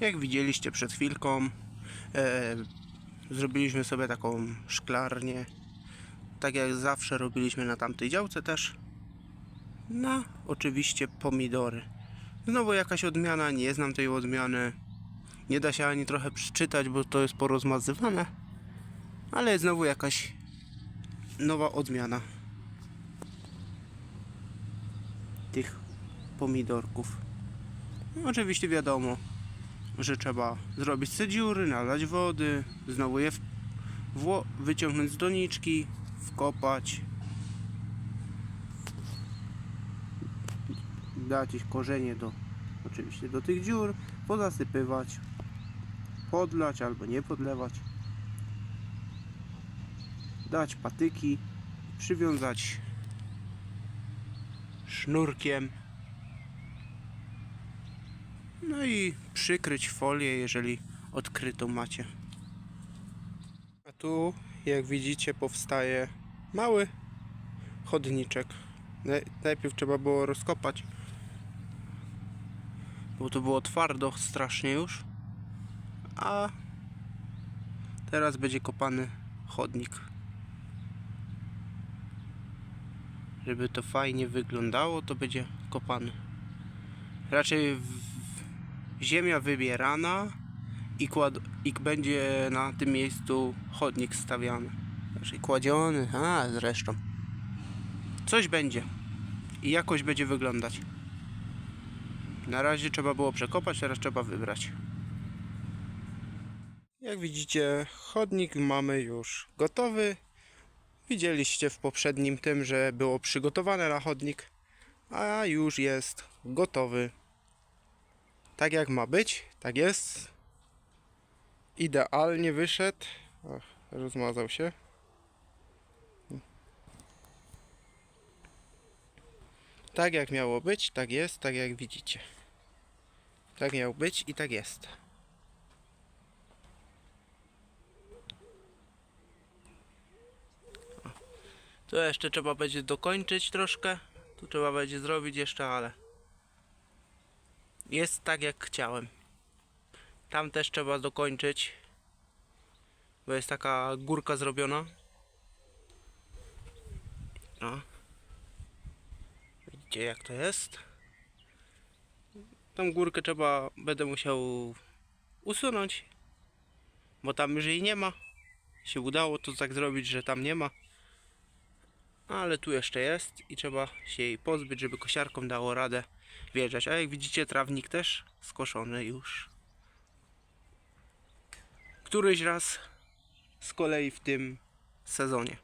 Jak widzieliście przed chwilką, e, zrobiliśmy sobie taką szklarnię. Tak jak zawsze robiliśmy na tamtej działce też. Na oczywiście pomidory. Znowu jakaś odmiana, nie znam tej odmiany. Nie da się ani trochę przeczytać, bo to jest porozmazywane. Ale znowu jakaś nowa odmiana tych pomidorków. No, oczywiście wiadomo, że trzeba zrobić te dziury, nalać wody, znowu je wyciągnąć z doniczki, wkopać, dać jakieś korzenie do, oczywiście do tych dziur, pozasypywać, podlać albo nie podlewać, dać patyki, przywiązać sznurkiem no i przykryć folię, jeżeli odkrytą macie. A tu, jak widzicie, powstaje mały chodniczek. Naj- Najpierw trzeba było rozkopać, bo to było twardo strasznie już. A teraz będzie kopany chodnik. Żeby to fajnie wyglądało, to będzie kopany. Raczej w, ziemia wybierana i, kład, i będzie na tym miejscu chodnik stawiany. Znaczy kładziony, a zresztą. Coś będzie. I jakoś będzie wyglądać. Na razie trzeba było przekopać, teraz trzeba wybrać. Jak widzicie, chodnik mamy już gotowy. Widzieliście w poprzednim tym, że było przygotowane na chodnik, a już jest gotowy tak jak ma być, tak jest. Idealnie wyszedł. Ach, rozmazał się. Tak jak miało być, tak jest, tak jak widzicie. Tak miał być i tak jest. Tu jeszcze trzeba będzie dokończyć troszkę. Tu trzeba będzie zrobić jeszcze, ale jest tak jak chciałem. Tam też trzeba dokończyć, bo jest taka górka zrobiona. No. Widzicie jak to jest? Tą górkę trzeba, będę musiał usunąć, bo tam już jej nie ma. Się udało to tak zrobić, że tam nie ma. Ale tu jeszcze jest i trzeba się jej pozbyć, żeby kosiarką dało radę wjeżdżać. A jak widzicie, trawnik też skoszony już. Któryś raz z kolei w tym sezonie.